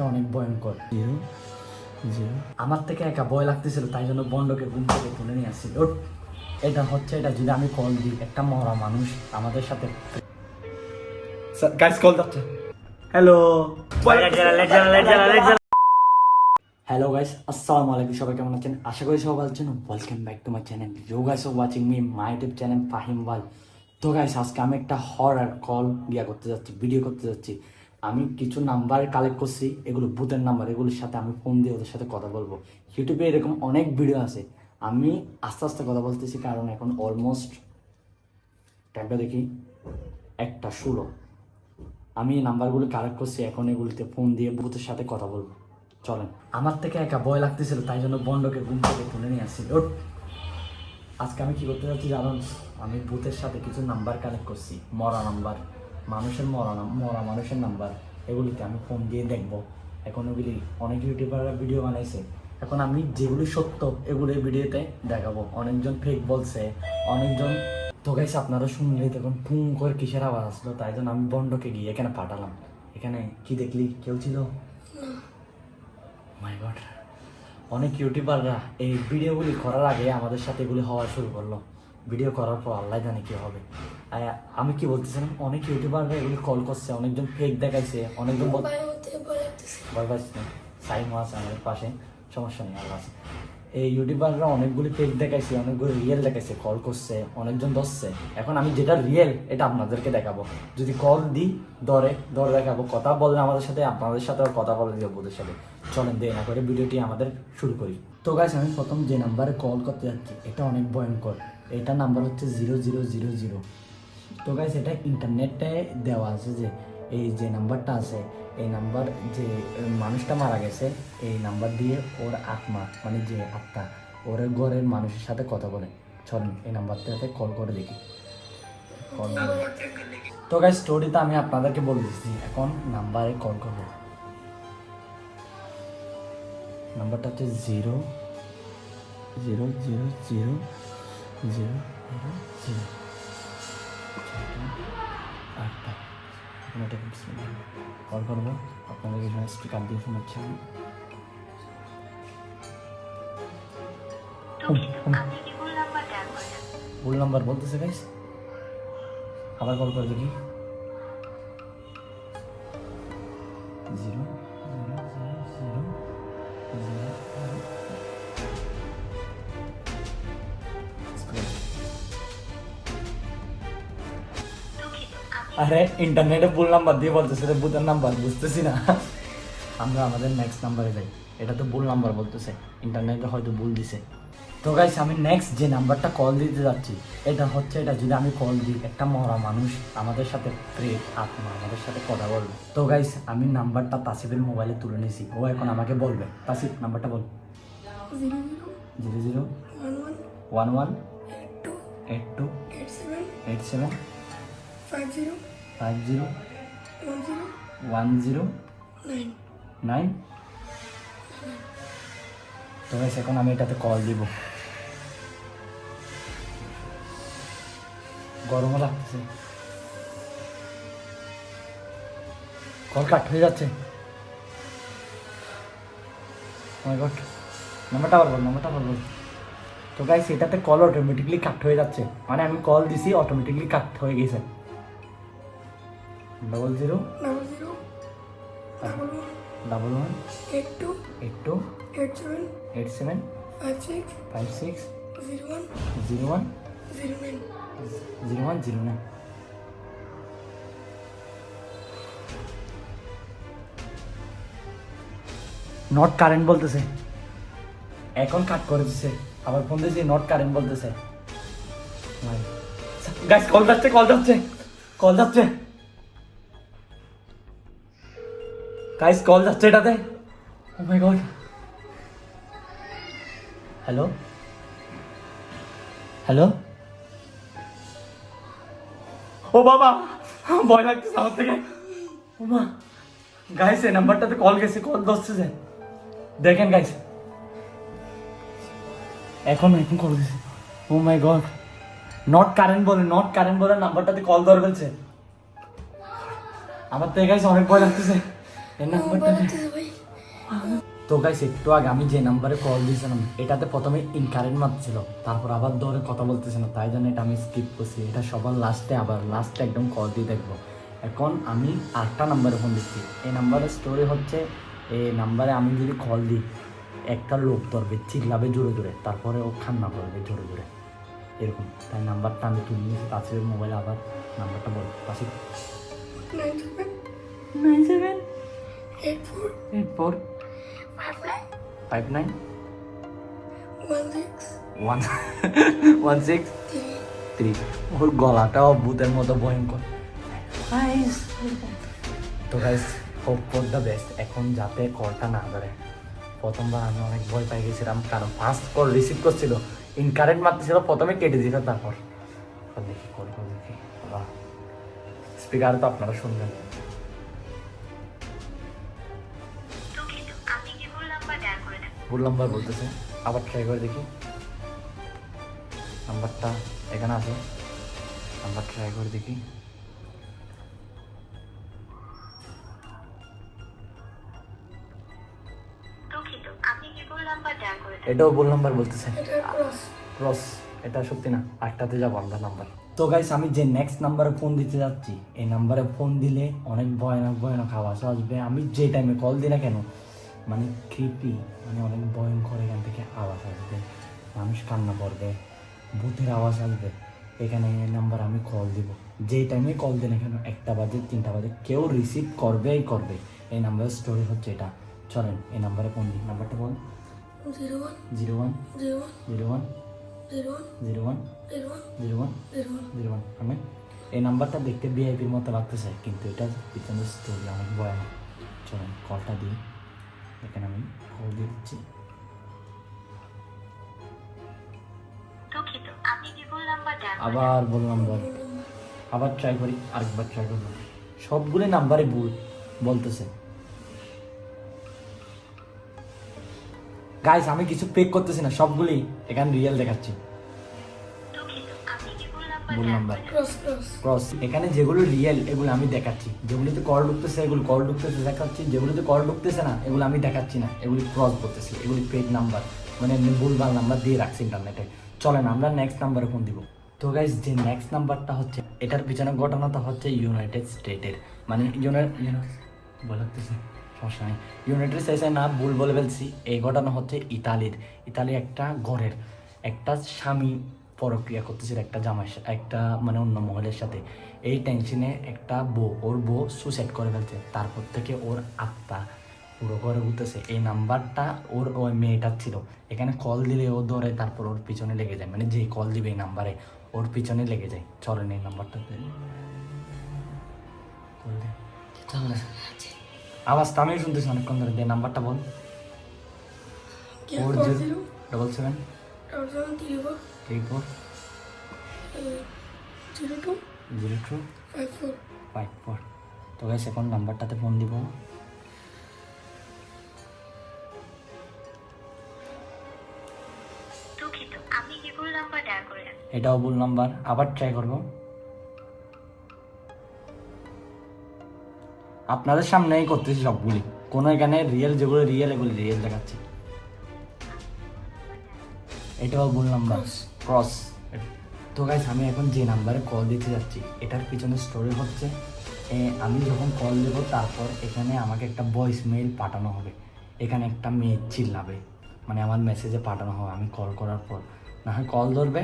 এটা অনেক ভয়ঙ্কর। আমার থেকে একা ভয় লাগতেছিল তাই জন্য বন্ডকে ঘুম থেকে তুলে নিয়ে আসছিল। এটা হচ্ছে এটা যদি আমি কল দিই একটা মরা মানুষ আমাদের সাথে গাইস কল যাচ্ছে। হ্যালো হ্যালো গাইস আসসালামু আলাইকুম সবাই কেমন আছেন? আশা করি সবাই ভালো আছেন। Welcome back to my channel you guys are watching me my YouTube channel Fahim ওয়াল তো গাইস আজকে আমি একটা হরার কল ইয়া করতে যাচ্ছি ভিডিও করতে যাচ্ছি। আমি কিছু নাম্বার কালেক্ট করছি, এগুলো ভূতের নাম্বার এগুলোর সাথে আমি ফোন দিয়ে ওদের সাথে কথা বলব। ইউটিউবে এরকম অনেক ভিডিও আছে। আমি আস্তে আস্তে কথা বলতেছি কারণ এখন অলমোস্ট টাইমটা দেখি একটা ষোলো। আমি নাম্বারগুলো কালেক্ট করছি, এখন এগুলিতে ফোন দিয়ে ভূতের সাথে কথা বলব। চলেন। আমার থেকে একা ভয় লাগতেছিল, তাই জন্য বন্ডকে ঘুম থেকে তুলে নিয়ে আসছি। ওঠ। আজকে আমি কি করতে যাচ্ছি জানো? আমি ভূতের সাথে কিছু নাম্বার কালেক্ট করছি, মরা নাম্বার মানুষের মরা মরা মানুষের নাম্বার এগুলিতে আমি ফোন দিয়ে দেখব। এখন ওগুলি অনেক ইউটিউবাররা ভিডিও বানাইছে। এখন আমি যেগুলি সত্য এগুলি ভিডিওতে দেখাবো। অনেকজন ফেক বলছে অনেকজন তো গাইছে আপনারা শুনলে তখন ফুং করে কিসের আওয়াজ আসলো তাই জন্য আমি বন্ডকে গিয়ে এখানে পাঠালাম। এখানে কি দেখলি? কেউ ছিল? মাই গড অনেক ইউটিউবাররা এই ভিডিওগুলি করার আগে আমাদের সাথে এগুলি হওয়া শুরু করল। ভিডিও করার পর আল্লাহ জানে কি হবে। আমি কি বলতেছিলাম? অনেক ইউটিউবাররা এগুলো কল করছে অনেকজন ফেক দেখাইছে অনেকজন ভয় পাচ্ছি না। আছে আমাদের পাশে সমস্যা নেই আল্লাহ আছে এই ইউটিউবাররা অনেকগুলি ফেক দেখাইছে অনেকগুলি রিয়েল দেখাইছে কল করছে অনেকজন ধরছে। এখন আমি যেটা রিয়েল এটা আপনাদেরকে দেখাবো। যদি কল দিই দরে দরে দেখাবো। কথা বললে আমাদের সাথে আপনাদের সাথে কথা বলে দিব ওদের সাথে। চলেন দে না করে ভিডিওটি আমাদের শুরু করি। তো গাইস আমি প্রথম যে নাম্বারে কল করতে যাচ্ছি এটা অনেক ভয়ঙ্কর। এটা নাম্বার হচ্ছে জিরো জিরো জিরো জিরো তো গাইস এটা ইন্টারনেটে দেওয়া আছে যে, এই যে নাম্বারটা আছে, এই নাম্বার যে মানুষটা মারা গেছে, এই নাম্বার দিয়ে ওর আত্মা মানে যে আত্মা, ওর ঘরের মানুষের সাথে কথা বলে। চলেন, এই নাম্বারটাতে কল করে দেখি। কল তো গাইস স্টোরিটা আমি আপনাদেরকে বলে দিচ্ছি, এখন নাম্বারে কল করব। নাম্বারটা হচ্ছে zero zero zero zero zero zero zero আটটা। এখন এটাকে কল করব। আপনাদের এখানে স্পিকার দিয়ে শোনাচ্ছি আমি ভুল নাম্বার ডায়াল করেছেন ভুল নাম্বার বলতেছে গাইস আবার কল করে দেখি জিরো। আরে ইন্টারনেটে ভুল নাম্বার দিয়ে বলতেছে রে ভূতের নাম্বার বুঝতেছি না। আমরা আমাদের নেক্সট নাম্বারে যাই। এটা তো ভুল নাম্বার বলতেছে। ইন্টারনেটে হয়তো ভুল দিছে। তো গাইস আমি নেক্সট যে নাম্বারটা কল দিতে যাচ্ছি এটা হচ্ছে এটা যদি আমি কল দিই একটা মরা মানুষ আমাদের সাথে প্রেত আত্মা আমাদের সাথে কথা বলবে। তো গাইস আমি নাম্বারটা তাসিফের মোবাইলে তুলে নিয়েছি ও এখন আমাকে বলবে। তাসিফ নাম্বারটা বল। Zero zero one one eight two eight two eight seven eight seven five zero five zero one zero nine তো এখন আমি এটাতে কল দিব। গরমও লাগতেছে। কল কাট হয়ে যাচ্ছে। গড নাম্বারটা আবার বল নাম্বারটা আবার তো গাইস এটাতে কল অটোমেটিকলি কাট হয়ে যাচ্ছে। মানে আমি কল দিছি অটোমেটিকলি কাট হয়ে গেছে। Double zero double zero double one double one eight two eight two eight seven eight seven five six five six zero one zero one zero nine zero one zero nine not current বলতেছে। এখন cut করে দিছে। আবার phone দিয়েছি not current বলতেছে। Guys call যাচ্ছে call যাচ্ছে। Call যাচ্ছে। গাইস কল যাচ্ছে এটাতে oh my god hello hello ও বাবা ভয় লাগতেছে আমার থেকে। ও মা গাইস এই নাম্বারটাতে কল গেছে কল ধরছে যে। দেখেন গাইস এখন এখন কল দিছে। Oh my god not current বলে নট কারেন্ট বলে নাম্বারটাতে কল ধরে ফেলছে। আমার তো গাইস অনেক ভয় লাগতেছে। তো গাইস একটু আগে আমি যে নাম্বারে কল দিয়েছিলাম এটাতে প্রথমে ইনকারেন্ট মারছিল তারপর আবার ধরে কথা বলতেছে না তাই জন্য এটা আমি স্কিপ করছি। এটা সবার লাস্টে আবার লাস্টে একদম কল দিয়ে দেখব। এখন আমি আরেকটা নাম্বারে ফোন দিচ্ছি। এই নাম্বারের স্টোরি হচ্ছে এই নাম্বারে আমি যদি কল দিই একটা লোক ধরবে চিল্লাবে জোরে জোরে তারপরে ও খান্না করবে জোরে জোরে। এরকম। তাই নাম্বারটা আমি তুলে নিয়েছি তাসিরের মোবাইলে আবার নাম্বারটা বল। Tasir nine seven? Nine seven eight four five nine. Five nine one six. One one six three ওর গলাটাও ভূতের মতো ভয়ঙ্কর। তো guys hope for the best এখন যাতে কলটা না ধরে। প্রথমবার আমি অনেক ভয় পাই গেছিলাম কারণ ফার্স্ট কল রিসিভ করছিল। ইনকারেন্ট মারতেছিল প্রথমে কেটে দিল তারপর। দেখি কল দেখি। স্পিকার তো আপনারা শুনবেন। ভুল নাম্বার বলতেছে আবার ট্রাই করে দেখি। নাম্বারটা এখানে আছে নাম্বার ট্রাই করে দেখি। এটাও ভুল নাম্বার বলতেছে। এটা ক্রস এটা সত্যি না আটটাতে যাব আমরা নাম্বার। তো গাইস আমি যে নেক্সট নাম্বারে ফোন দিতে যাচ্ছি এই নাম্বারে ফোন দিলে অনেক ভয়ানক ভয়ানক আওয়াজ আসবে। আমি যে টাইমে কল দিই না কেন মানে ক্রিপি মানে অনেক ভয়ঙ্কর এখান থেকে আওয়াজ আসবে। মানুষ কান্না করবে ভূতের আওয়াজ আসবে। এখানে এই নাম্বার আমি কল দিব। যে টাইমে কল দিই না কেন একটা বাজে তিনটা বাজে কেউ রিসিভ করবেই করবে। এই নাম্বারের স্টোরি হচ্ছে এটা। চলেন এই নাম্বারে ফোন দিই। নাম্বারটা বল। Zero one zero one zero one zero one zero one আমি এই নাম্বারটা দেখতে ভিআইপির মতো লাগতেছে কিন্তু এটা পিছনের স্টোরি অনেক ভয়ানক। চলেন কলটা দিই। এখানে আমি দিয়ে দিচ্ছি। আবার ভুল নাম্বার। আবার ট্রাই করি আরেকবার ট্রাই করব। সবগুলি নাম্বারে ভুল বলতেছে। গাইস আমি কিছু পেক করতেছি না সবগুলি এখানে রিয়েল দেখাচ্ছি। ভুল নাম্বার. ক্রস এখানে যেগুলো রিয়েল এগুলো আমি দেখাচ্ছি। যেগুলিতে কল ঢুকতেছে এগুলো কল ঢুকতেছে দেখাচ্ছি যেগুলিতে কল ঢুকতেছে না এগুলো আমি দেখাচ্ছি না। এগুলি ক্রস করতেছি এগুলি পেড নাম্বার মানে এমনি ভুলভাল নাম্বার দিয়ে রাখছি ইন্টারনেটে চলেন আমরা নেক্সট নাম্বারে ফোন দিব। তো গাইজ যে নেক্সট নাম্বারটা হচ্ছে এটার পিছনে ঘটনাটা হচ্ছে ইউনাইটেড স্টেটের মানে ইউনাইটেড সমস্যা নেই। ইউনাইটেড স্টেটসে না ভুল বলে ফেলছি এই ঘটনা হচ্ছে ইতালির। ইতালি একটা ঘরের একটা স্বামী পরক্রিয়া করতেছিল একটা জামাই একটা মানে অন্য মহলের সাথে। এই টেনশনে একটা বউ ওর বউ সুসাইড করে ফেলছে। তারপর থেকে ওর আত্মা পুরো ঘরে ঘুরতেছে। এই নাম্বারটা ওর ওই মেয়েটার ছিল। এখানে কল দিলে ও ধরে তারপর ওর পিছনে লেগে যায়। মানে যে কল দিবে এই নাম্বারে ওর পিছনে লেগে যায়। চলেন এই নাম্বারটা। আওয়াজটা আমিও শুনতেছি অনেকক্ষণ ধরে। দে নাম্বারটা বল। Zero double seven zero two. Five four. তো গাইস এখন নাম্বারটাতে ফোন দিব। এটাও ভুল নাম্বার আবার ট্রাই করব। আপনাদের সামনেই করতেছি সবগুলি। কোনো এখানে রিয়েল যেগুলো রিয়েল এগুলি রিয়েল দেখাচ্ছি। এটাও ভুল নাম্বার ক্রস তো গাইস আমি এখন যে নাম্বারে কল দিতে যাচ্ছি এটার পিছনে স্টোরি হচ্ছে এ, আমি যখন কল দেব তারপর এখানে আমাকে একটা ভয়েস মেইল পাঠানো হবে। এখানে একটা মেয়ে চিল্লাবে। মানে আমার মেসেজে পাঠানো হবে আমি কল করার পর। না হয় কল ধরবে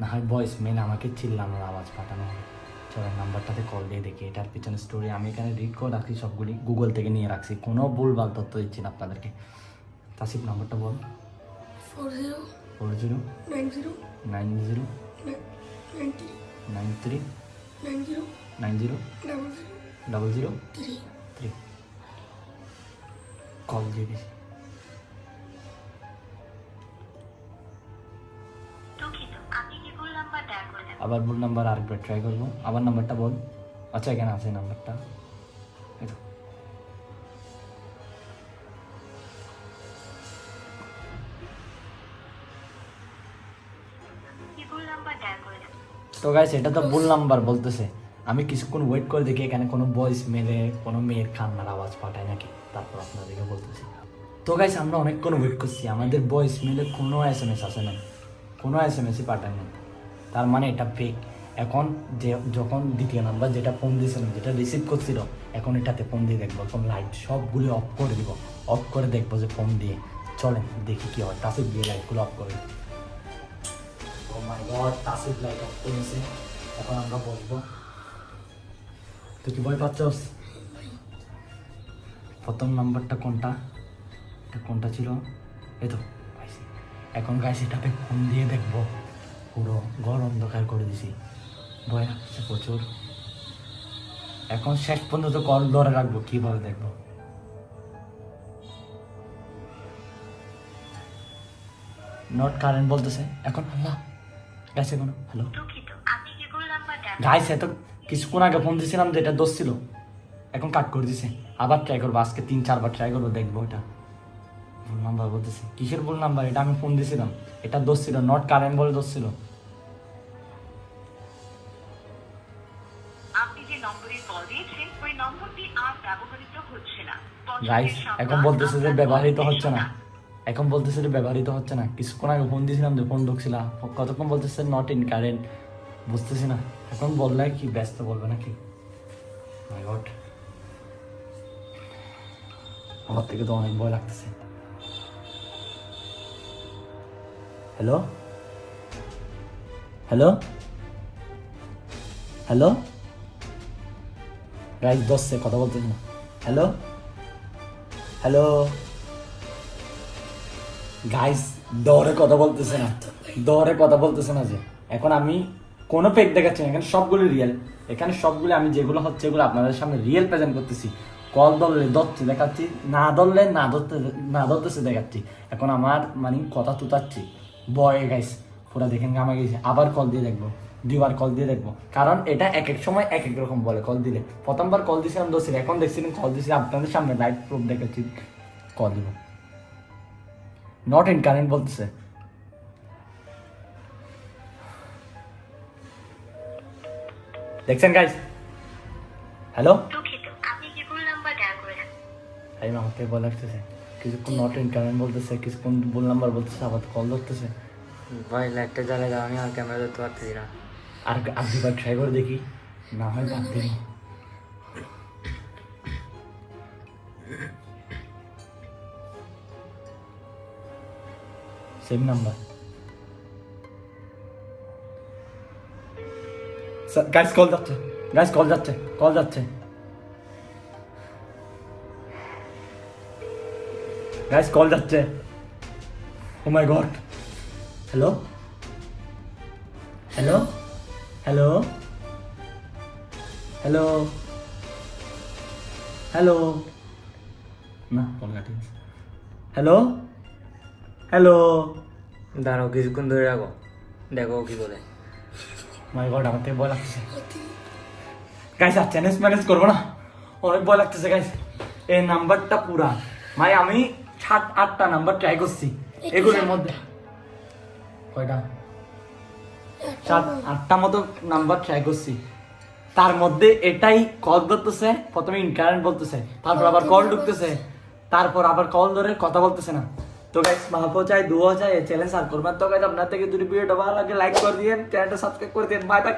না হয় ভয়েস মেইল আমাকে চিল্লানোর আওয়াজ পাঠানো হবে। চলো নাম্বারটাতে কল দিয়ে দেখি এটার পিছনে স্টোরি আমি এখানে রিড করে রাখছি সবগুলি গুগল থেকে নিয়ে রাখছি। কোনো ভুলভাল তথ্য দিচ্ছি না আপনাদেরকে। তাসিফ নাম্বারটা বল। Four zero nine zero nine zero nine nine three nine three nine zero nine zero double zero double zero three. Three call দিয়ে দিছি দুঃখিত আপনি কি ভুল নাম্বার ডায়াল করে দেন আবার ভুল নাম্বার আরেকবার ট্রাই করব আবার নাম্বারটা বল আচ্ছা এখানে আছে নাম্বারটা তো গাইস এটা তো ভুল নাম্বার বলতেছে। আমি কিছুক্ষণ ওয়েট করে দেখি এখানে কোনো ভয়েস মেলে কোনো মেয়ের কান্নার আওয়াজ পাঠায় নাকি? তারপর আপনাদেরকে বলতেছি। তো গাইস আমরা অনেকক্ষণ ওয়েট করছি। আমাদের ভয়েস মেলে কোনো এস এম এস আসে না কোনো এস এম এসই পাঠায় না তার মানে এটা ফেক এখন যে, যখন দ্বিতীয় নাম্বার যেটা ফোন দিয়েছিলাম, যেটা রিসিভ করছিল, এখন এটাতে ফোন দিয়ে দেখব। এখন লাইট সবগুলো অফ করে দিব। অফ করে দেখব যে ফোন দিয়ে। চলেন, দেখি কি হয়। তাসিফ দিয়ে লাইটগুলো অফ করে my god Tasif light off করেছে এখন আমরা বসবো। তুই কি ভয় পাচ্ছস? প্রথম নাম্বারটা কোনটা? এটা কোনটা ছিল? এই এখন গাইছি এটাতে ফোন দিয়ে দেখব। পুরো ঘর অন্ধকার করে দিছি। ভয় লাগছে প্রচুর। এখন শেষ পর্যন্ত কল ধরে রাখব, কীভাবে দেখব? নট কারেন্ট বলতেছে। এখন আল্লাহ গেছে কোনো? হ্যালো। গাইস এত কিছুক্ষণ আগে ফোন দিয়েছিলাম যে এটা দোষ ছিল। এখন কাট করে দিছে। আবার ট্রাই করব আজকে তিন চারবার ট্রাই করব দেখব এটা। ভুল নাম্বার বলতেছে। কিসের ভুল নাম্বার এটা আমি ফোন দিয়েছিলাম এটা দোষ ছিল নট কারেন্ট বলে দোষ ছিল। গাইস এখন বলতেছে যে ব্যবহৃত হচ্ছে না। এখন বলতেছে যে ব্যবহৃত হচ্ছে না। কিছুক্ষণ আগে ফোন দিয়েছিলাম, যে ফোন ঢুকছিলাম কতক্ষণ বলতেছে নট ইন কারেন্ট বুঝতেছি না। এখন বললে কি, ব্যস্ত বলবে নাকি? আমার থেকে তো অনেক ভয় লাগতেছে। হ্যালো হ্যালো হ্যালো গাইস দশে কথা বলতেছি না। হ্যালো হ্যালো গাইস দৌড়ে কথা বলতেছে না। দৌড়ে কথা বলতেছে না যে। এখন আমি কোনো পেক দেখাচ্ছি না, এখানে সবগুলো রিয়েল এখানে সবগুলো আমি যেগুলো হচ্ছে এগুলো আপনাদের সামনে রিয়েল প্রেজেন্ট করতেছি। কল ধরলে ধরছি, দেখাচ্ছি। না ধরলে না ধরতে, না ধরতেছে, দেখাচ্ছি। এখন আমার মানে কথা তুতাচ্ছি। বয় গাইস পুরো দেখেন গামা গেছে। আবার কল দিয়ে দেখব। দুইবার কল দিয়ে দেখব। কারণ এটা এক এক সময় এক এক রকম বলে কল দিলে। প্রথমবার কল দিয়েছিলাম দোষের এখন দেখছিলাম কল দিয়েছি আপনাদের সামনে লাইট প্রুফ দেখাচ্ছি। কল দিব। নট ইন কারেন্ট বলতেছে। দেখছেন গাইজ হ্যালো এই আমাকে বলে আসতেছে কিছুক্ষণ নট ইন কারেন্ট বলতেছে কিছুক্ষণ ভুল নাম্বার বলতেছে আবার কল ধরতেছে। ভাই লাইটটা জ্বালিয়ে দাও আমি আর ক্যামেরা ধরতে পারতেছি না। আর আর দুবার ট্রাই করে দেখি। না হয় বাদ দিই সেম নাম্বার গাইস কল যাচ্ছে গাইস কল যাচ্ছে কল যাচ্ছে গাইস কল যাচ্ছে ও my god hello hello hello hello hello না কল কাটি হ্যালো হ্যালো দাঁড়াও কিছুক্ষণ ধরে রাখো। দেখো কি বলে। মাই গড আমার থেকে ভয় লাগতেছে। গাইস আর চ্যানেল ম্যানেজ করব না? অনেক ভয় লাগতেছে গাইস এই নাম্বারটা পুরা ভাই আমি সাত আটটা নাম্বার ট্রাই করছি। এগুলোর মধ্যে। কয়টা? সাত আটটা মতো নাম্বার ট্রাই করছি। তার মধ্যে এটাই কল ধরতেছে প্রথমে ইনকারেন্ট বলতেছে তারপর আবার কল ঢুকতেছে তারপর আবার কল ধরে কথা বলতেছে না। তো গাইস মাহফো চাই দুও চাই এই চ্যালেঞ্জ আর করবেন তো গাইস আপনার থেকে যদি ভিডিওটা ভালো লাগে লাইক করে দিন চ্যানেলটা সাবস্ক্রাইব করে দিন বাই বাই